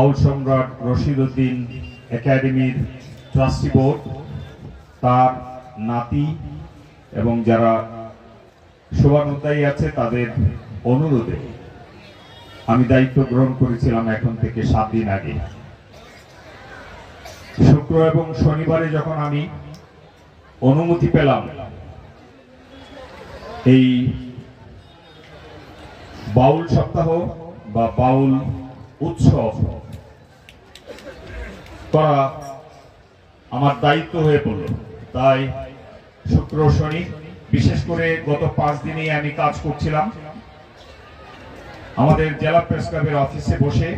বাউল সম্রাট রশিদ উদ্দিন একাডেমির trustee board, তার নাতি এবং যারা শোভানুদ্দায়ী আছে তাদের অনুরোধে আমি দায়িত্ব গ্রহণ করেছিলাম এখন থেকে সাত দিন আগে। শুক্র এবং শনিবারে যখন আমি অনুমতি পেলাম, এই বাউল সপ্তাহ বা বাউল উৎসব করা আমার দায়িত্ব হয়ে পড়ল। তাই শুক্র শনি, বিশেষ করে গত পাঁচ দিনেই আমি কাজ করছিলাম। আমাদের জেলা প্রেস ক্লাবের অফিসে বসে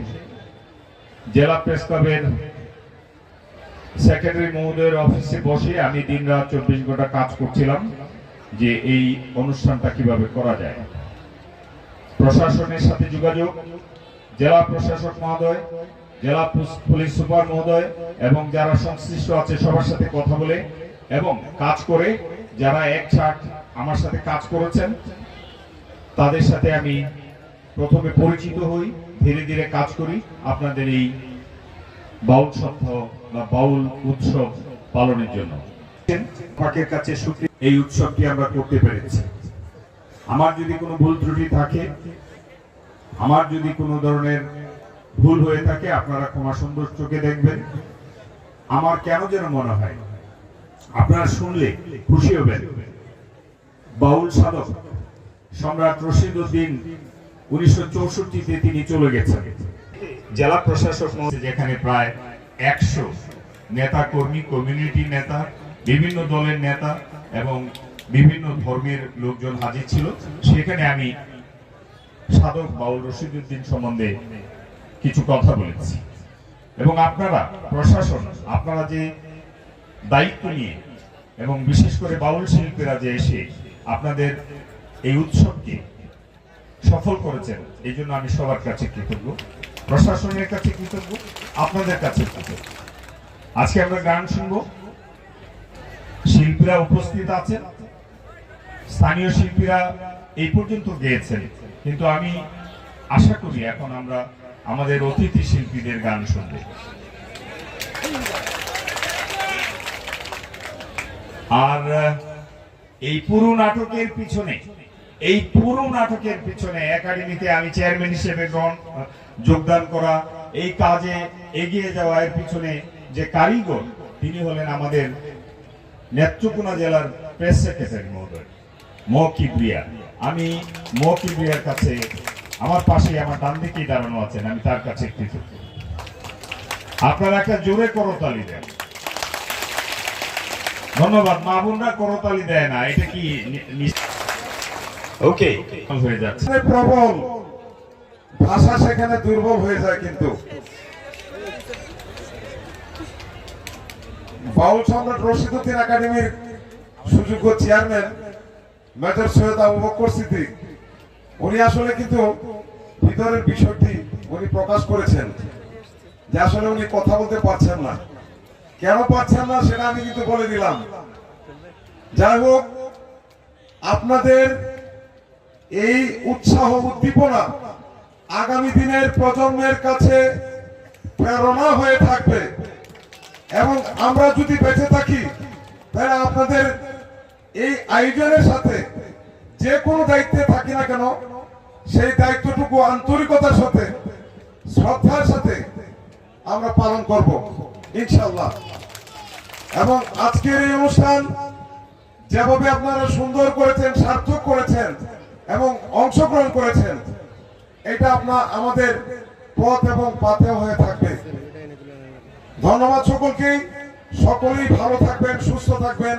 জেলা প্রেস ক্লাবের সেক্রেটারি মহোদয়ের অফিসে বসে আমি দিন রাত চব্বিশ ঘণ্টা কাজ করছিলাম যে এই অনুষ্ঠানটা কীভাবে করা যায়। প্রশাসনের সাথে যোগাযোগ, জেলা প্রশাসক মহোদয় জেলা পুলিশ সুপার মহোদয় এবং যারা সংশ্লিষ্ট আছে সবার সাথে কথা বলে এবং কাজ করে যারা এক ছাট আমার সাথে কাজ করেছেন তাদের সাথে আমি প্রথমে পরিচিত হই ধীরে ধীরে কাজ করি। আপনাদের এই বাউল সপ্তাহ বা বাউল উৎসব পালনের জন্য। পাকের কাছে এই উৎসবটি আমরা করতে পেরেছি। আমার যদি কোনো ভুল ত্রুটি থাকে আমার যদি কোনো ধরনের ভুল হয়ে থাকে, আপনারা ক্ষমা সুন্দর চোখে দেখবেন। আমার কেন যেন মনে হয়, আপনারা শুনলে খুশি হবেন। বাউল সাধক সম্রাট রশিদ উদ্দিন উনিশশো চৌষট্টিতে তিনি চলে গেছেন। জেলা প্রশাসক যেখানে প্রায় একশো নেতা কর্মী কমিউনিটি নেতা, বিভিন্ন দলের নেতা এবং বিভিন্ন ধর্মের লোকজন হাজির ছিল। সেখানে আমি সাধক বাউল রশিদ উদ্দিন সম্বন্ধে কিছু কথা বলেছি। এবং আপনারা, প্রশাসন, আপনারা যে দায়িত্ব নিয়ে এবং বিশেষ করে বাউল শিল্পীরা যে এসে আপনাদের এই উৎসবকে সফল করেছেন, এই জন্য আমি সবার কাছে কৃতজ্ঞ। প্রশাসনের কাছে কৃতজ্ঞ, আপনাদের কাছে কৃতজ্ঞ। আজকে আমরা গান শুনব। শিল্পীরা উপস্থিত আছেন। স্থানীয় শিল্পীরা এই পর্যন্ত গেয়েছেন। কিন্তু আমি আশা করি এখন আমরা আমাদের অতিথি শিল্পীদের গান শুনব। আর, এই পুরো নাটকের পিছনে, এই পুরো নাটকের পিছনে একাডেমিতে আমি চেয়ারম্যান হিসেবে যোগদান করা, এই কাজে এগিয়ে যাওয়া এর পিছনে যে কারিগর, তিনি হলেন আমাদের নেত্রকোনা জেলার প্রেস সেক্রেটারি মহোদয় মো কিবরিয়া আমি মো কিবরিয়ার কাছে আমার পাশে আমার ডান দিকেই দাঁড়ানো আছেন আমি তার কাছে কৃতজ্ঞ আপনারা একটা জোরে করতালি দেন। ধন্যবাদ মা বোনরা করতালি দেয় না এটা কি ওকে। হয়ে যাচ্ছে। প্রবল ভাষা সেখানে দুর্বল হয়ে যায় কিন্তু। বাউল সম্রাট রশিদুদ্দিন একাডেমির সুযোগ্য চেয়ারম্যান মেজর সৈয়দ আবু বকর সিদ্দিক। উনি আসলে কিন্তু ভিতরের বিষয়টি উনি প্রকাশ করেছেন যে আসলে উনি কথা বলতে পারছেন না। কেন পারছেন না সেটা আমি কিন্তু বলে দিলাম। যাই হোক, আপনাদের এই উৎসাহ উদ্দীপনা আগামী দিনের প্রজন্মের কাছে প্রেরণা হয়ে থাকবে। এবং আমরা যদি বেঁচে থাকি, তাহলে আপনাদের এই আয়োজনের সাথে যে কোনো দায়িত্বে থাকি না কেন, সেই দায়িত্বটুকু আন্তরিকতার সাথে, শ্রদ্ধার সাথে আমরা পালন করব ইনশাল্লাহ এবং আজকের এই অনুষ্ঠান যেভাবে আপনারা সুন্দর করেছেন, সার্থক করেছেন এবং অংশগ্রহণ করেছেন, এটা আপনার আমাদের পথ এবং পাথে হয়ে থাকবে। ধন্যবাদ সকলকে সকলেই ভালো থাকবেন, সুস্থ থাকবেন।